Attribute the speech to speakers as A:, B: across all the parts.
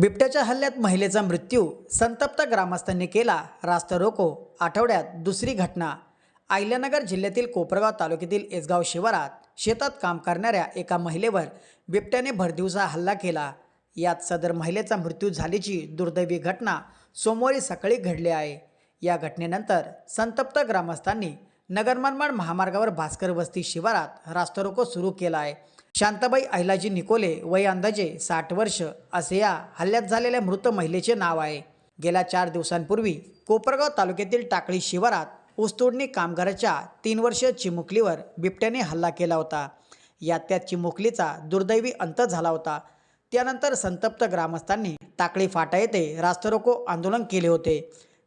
A: बिबट्याच्या हल्ल्यात महिलेचा मृत्यू संतप्त ग्रामस्थांनी केला. रास्ता रोको आठवड्यात दुसरी घटना. आयल्यानगर जिल्ह्यातील कोपरगाव तालुक्यातील एसगाव शिवारात शेतात काम करणाऱ्या एका महिलेवर बिबट्याने भरदिवसा हल्ला केला. यात सदर महिलेचा मृत्यू झाल्याची दुर्दैवी घटना सोमवारी सकाळी घडली आहे. या घटनेनंतर संतप्त ग्रामस्थांनी नगरमनमाड महामार्गावर भास्कर वस्ती शिवारात रास्तारोको सुरू केला आहे. शांताबाई अहिलाजी निकोले वय अंदाजे साठ वर्ष असे या हल्ल्यात झालेल्या मृत महिलेचे नाव आहे. गेल्या चार दिवसांपूर्वी कोपरगाव तालुक्यातील टाकळी शिवारात ऊसतोडणी कामगाराच्या तीन वर्ष चिमुकलीवर बिबट्याने हल्ला केला होता. यात त्या चिमुकलीचा दुर्दैवी अंत झाला होता. त्यानंतर संतप्त ग्रामस्थांनी टाकळी फाटा येथे रास्तरोको आंदोलन केले होते.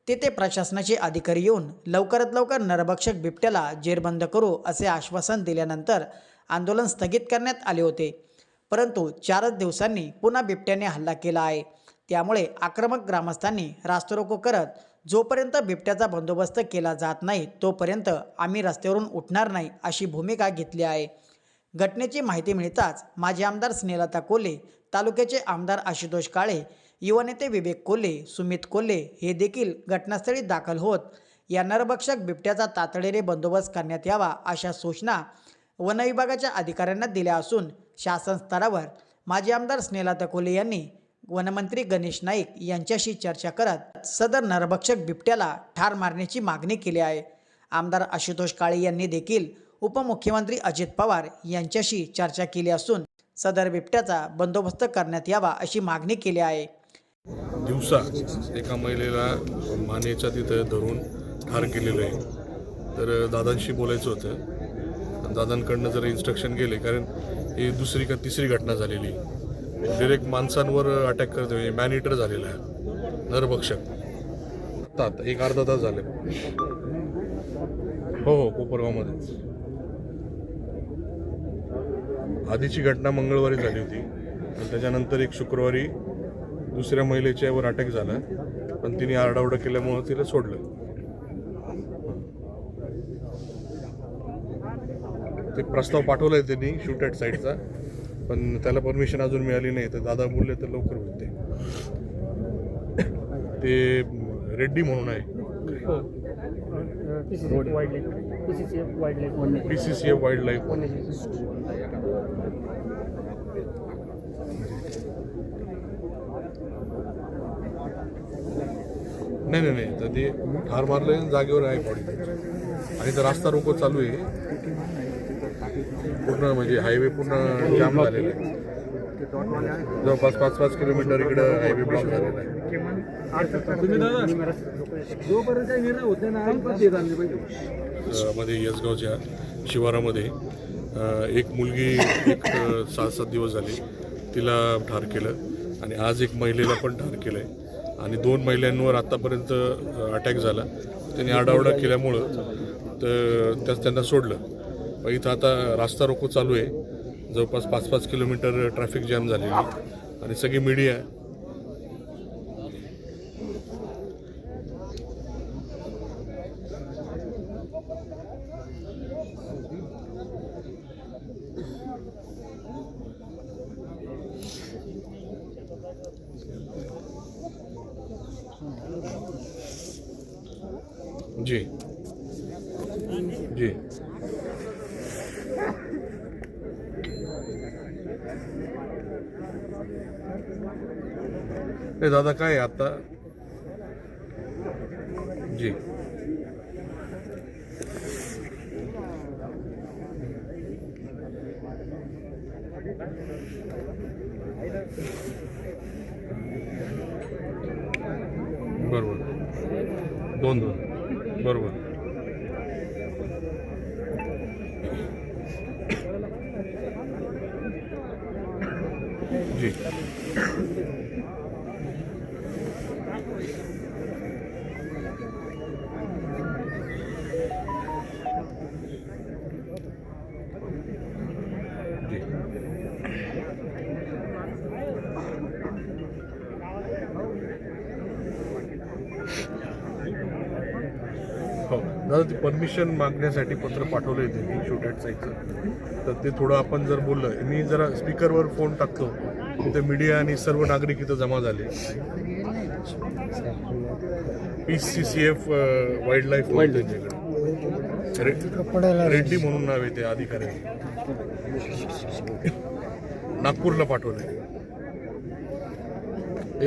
A: तेथे प्रशासनाचे अधिकारी येऊन लवकरात लवकर नरभक्षक बिबट्याला जेरबंद करू असे आश्वासन दिल्यानंतर आंदोलन स्थगित करण्यात आले होते. परंतु चारच दिवसांनी पुन्हा बिबट्याने हल्ला केला आहे. त्यामुळे आक्रमक ग्रामस्थांनी रास्तरोको करत जोपर्यंत बिबट्याचा बंदोबस्त केला जात नाही तोपर्यंत आम्ही रस्त्यावरून उठणार नाही अशी भूमिका घेतली आहे. घटनेची माहिती मिळताच माजी आमदार स्नेहलता कोल्हे तालुक्याचे आमदार आशुतोष काळे युवा नेते विवेक कोल्हे सुमित कोल्हे हे देखील घटनास्थळी दाखल होत. या नरभक्षक बिबट्याचा तातडीने बंदोबस्त करण्यात यावा अशा सूचना वनविभागाच्या अधिकाऱ्यांना दिल्या असून शासन स्तरावर माजी आमदार स्नेहलता कोल्हे यांनी वनमंत्री गणेश नाईक यांच्याशी चर्चा करत सदर नरभक्षक बिबट्याला ठार मारण्याची मागणी केली आहे. आमदार आशुतोष काळे यांनी देखील उपमुख्यमंत्री अजित पवार यांच्याशी चर्चा केली असून सदर बिबट्याचा बंदोबस्त करण्यात यावा अशी मागणी केली आहे.
B: दिवसा एका महिलेला मानेच्या तिथं धरून ठार केलेलं आहे. तर दादांशी बोलायचं होतं. दादांकडनं जर इन्स्ट्रक्शन गेले कारण ही दुसरी का तिसरी घटना झालेली. डिरेक्ट माणसांवर अटॅक करते म्हणजे मॅनिटर झालेला आहे. नरभक्षक. तात एक अर्धा तास झाले. हो हो कोपरगावमध्येच आधीची घटना मंगळवारी झाली होती. आणि त्याच्यानंतर एक शुक्रवारी दुसऱ्या महिलेच्या अटॅक झाला. पण तिने आरडाओरडा केल्यामुळं तिला सोडलं. ते प्रस्ताव पाठवला आहे त्यांनी शूट ॲट साईडचा. पण त्याला परमिशन अजून मिळाली नाही तर दादा बोलले तर लवकर होईल ते रेड्डी म्हणून आहे. P C C F wildlife नाही नाही नाही तर ते ठार मारलं आणि जागेवर आहे बॉडी आणि तर रास्ता रोको चालू आहे. पूर्ण म्हणजे हायवे पूर्ण जाम झालेला आहे. जवळपास पाच पाच किलोमीटर इकडं हायवे ब्लॉक झालेला आहे. मध्ये यसगावच्या शिवारामध्ये एक मुलगी एक सात सात दिवस झाले. तिला ठार केलं आणि आज एक महिलेला पण ठार केलं आहे आणि दोन महिलांवर आत्तापर्यंत अटॅक झाला. त्यांनी आडावडा केल्यामुळं तर त्याच त्यांना सोडलं. इथं आता रास्ता रोको चालू आहे. जवळपास पाच पाच किलोमीटर ट्रॅफिक जॅम झालेली आणि सगळी मीडिया जी. जी. ए दादा काय आहे आता? जी. बरोबर. दोन दोन. बरोबर जी जी ते परमिशन मागण्यासाठी पत्र पाठवलं आहे त्यांनी शूट ॲट साईडचं तर ते थोडं आपण जर बोललं मी जरा स्पीकरवर फोन टाकतो. तिथे मीडिया आणि सर्व नागरिक इथं जमा झाले. P C C F wildlife Reddy म्हणून नाव आहे ते अधिकारी नागपूरला पाठवले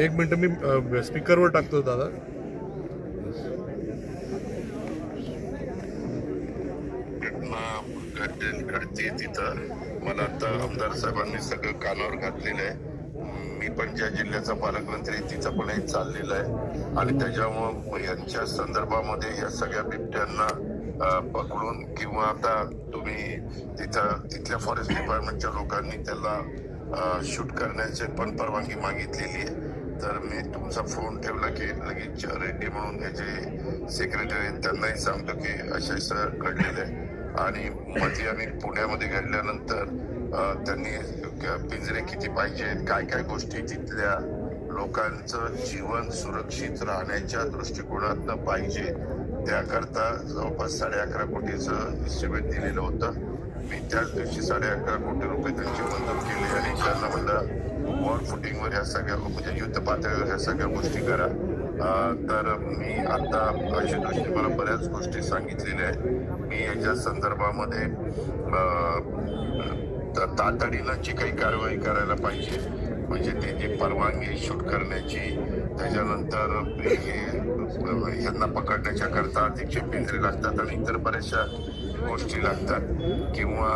B: एक मिनिट मी स्पीकरवर टाकतो दादा
C: घटना घडते घडते तिथं. मला आता आमदार साहेबांनी सगळं कानावर घातलेलं आहे. मी पण ज्या जिल्ह्याचा पालकमंत्री तिथं पण एक चाललेलं आहे. आणि त्याच्यामुळं यांच्या संदर्भामध्ये या सगळ्या बिबट्यांना पकडून किंवा आता तुम्ही तिथं तिथल्या फॉरेस्ट डिपार्टमेंटच्या लोकांनी त्याला शूट करण्याची पण परवानगी मागितलेली आहे. तर मी तुमचा फोन ठेवला की लगेच रेड्डी म्हणून हे जे सेक्रेटरी आहेत त्यांनाही सांगतो की असं असं घडलेलं आहे आणि मध्ये आम्ही पुण्यामध्ये घडल्यानंतर त्यांनी पिंजरे किती पाहिजेत काय काय गोष्टी तिथल्या लोकांचं जीवन सुरक्षित राहण्याच्या दृष्टिकोनातनं पाहिजे त्याकरता जवळपास साडे अकरा कोटीचं इस्टिमेट दिलेलं होतं. मी त्याच दिवशी साडे अकरा कोटी रुपये त्यांची मदत केली आणि त्यांना म्हणलं वॉर फुटिंगवर ह्या सगळ्या म्हणजे युद्ध पातळीवर ह्या सगळ्या गोष्टी करा. तर मी आता आशुतोषने मला बऱ्याच गोष्टी सांगितलेल्या आहेत. मी याच्या संदर्भामध्ये तातडीनं जी काही कारवाई करायला पाहिजे म्हणजे त्यांची परवानगी शूट करण्याची त्याच्यानंतर हे यांना पकडण्याच्या करता अधिकचे पिंजरे लागतात आणि इतर बऱ्याचशा गोष्टी लागतात किंवा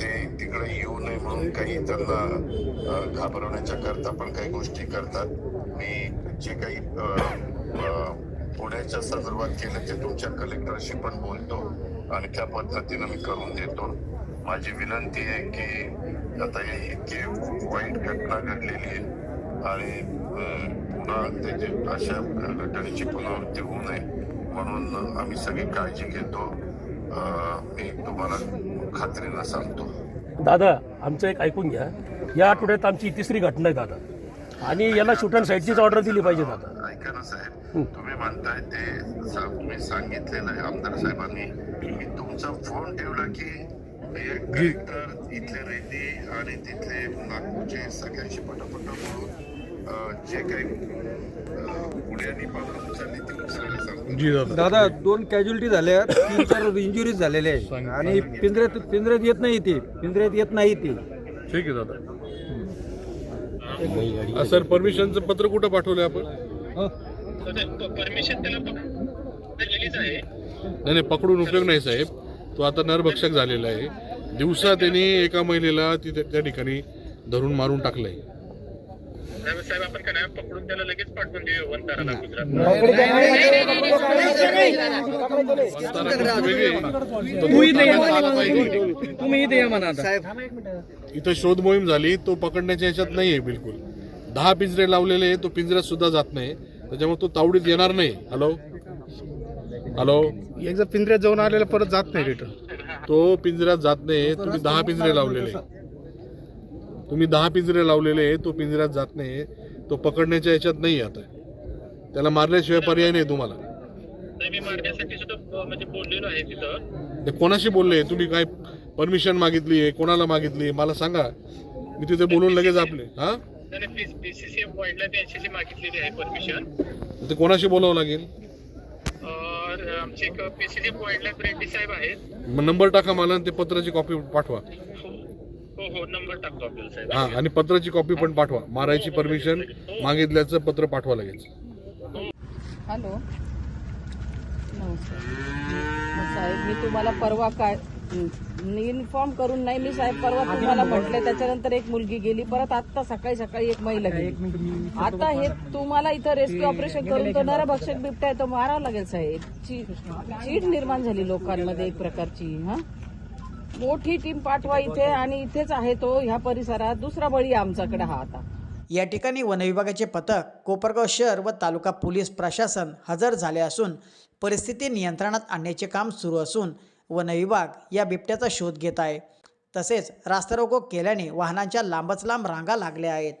C: ते तिकडे येऊ नये म्हणून काही त्यांना घाबरवण्याच्या करता पण काही गोष्टी करतात. मी जे काही पुण्याच्या संदर्भात केलं ते तुमच्या कलेक्टरशी पण बोलतो आणि त्या पद्धतीनं मी करून देतो. माझी विनंती आहे की आता हे इतकी वाईट घटना घडलेली आहे आणि पुन्हा त्याचे अशा घटनेची पुनरावृत्ती होऊ नये म्हणून आम्ही सगळी काळजी घेतो. मी तुम्हाला खात्रीनं सांगतो.
D: दादा आमचं एक ऐकून घ्या. या आठवड्यात आमची तिसरी घटना आहे दादा. आणि याला शूट अँड साईडचीच ऑर्डर दिली पाहिजे दादा.
C: ऐका ना साहेब तुम्ही म्हणताय ते सा- तुम्ही सांगितलेलं आहे आमदार साहेबांनी. मी तुमचा फोन ठेवला की कलेक्टर इथले रेड्डी आणि तिथले नागपूरचे सगळ्यांशी पटापट बोलून अं, जे काही अं, पुढे आणि पावलं उचलली ती
B: जी दादा.
E: दादा दोन कॅज्युअलिटी झाल्या तीन चार इंजुरीज झालेल्या आहे आणि पिंजऱ्यात पिंजऱ्यात येत नाही ते. पिंजऱ्यात येत नाही ते.
B: ठीक आहे दादा. हा, सर परमिशनचं पत्र कुठं पाठवलंय आपण?
F: परमिशन त्याला दिलेलीच आहे
B: नाही नाही पकडून उपयोग नाही साहेब. तो आता नरभक्षक झालेला आहे. दिवसा त्यांनी एका महिलेला तिथे त्या ठिकाणी धरून मारून टाकलंय.
F: साहेब साहेब आपण काय नाही, पकडून त्याला लगेच पाठवून देऊ वंताराला गुजरात
B: इथं शोध मोहीम झाली तो पकडण्याच्या ह्याच्यात नाहीये बिलकुल दहा पिंजरे लावलेले तो पिंजऱ्यात सुद्धा जात नाही त्याच्यामुळे तो तावडीत येणार नाही हॅलो हॅलो
G: एकदा पिंजऱ्यात जाऊन आलेला परत जात नाही रिटर्न
B: तो पिंजऱ्यात जात नाही तुम्ही दहा पिंजरे लावलेले तुम्ही दहा पिंजरे लावलेले तो पिंजऱ्यात जात नाही तो पकडण्याच्या ह्याच्यात नाही आता त्याला मारल्याशिवाय पर्याय नाही तुम्हाला.
F: म्हणजे आहे
B: ते कोणाशी बोलले? तुम्ही काय परमिशन मागितली आहे? कोणाला मागितली मला सांगा. मी तिथे बोलून लगेच आपले हा?
F: आहे
B: ते कोणाशी बोलावं लागेल? नंबर टाका मला आणि ते पत्राची कॉपी पाठवा.
F: हो हो नंबर टाकतो आपल्याला साहेब.
B: हा आणि पत्राची कॉपी पण पाठवा. मारायची परमिशन मागितल्याचं पत्र पाठवा लगेच.
H: हॅलो. नमस्कार. मग साहेब मी तुम्हाला परवा काय इन्फॉर्म करून नाही मी साहेब परवा तुम्हाला म्हटले त्याच्यानंतर एक मुलगी गेली परत आता सकाळी सकाळी एक महिला गेली. आता हे तुम्हाला इथं रेस्क्यू ऑपरेशन करून तो नरभक्षक बिबटा आहे तो मारावा लागेल साहेब. चीड निर्माण झाली लोकांमध्ये एक प्रकारची हा? मोठी टीम पाठवा इथे आणि इथेच आहे तो ह्या परिसरात. दुसरा बळी आमच्याकडे हा आता.
A: या ठिकाणी वनविभागाचे पथक कोपरगाव शहर व तालुका पोलीस प्रशासन हजर झाले असून परिस्थिती नियंत्रणात आणण्याचे काम सुरू असून वनविभाग या बिबट्याचा शोध घेत आहे. तसेच रास्तारोको केल्याने वाहनांच्या लांबच लांब रांगा लागल्या आहेत.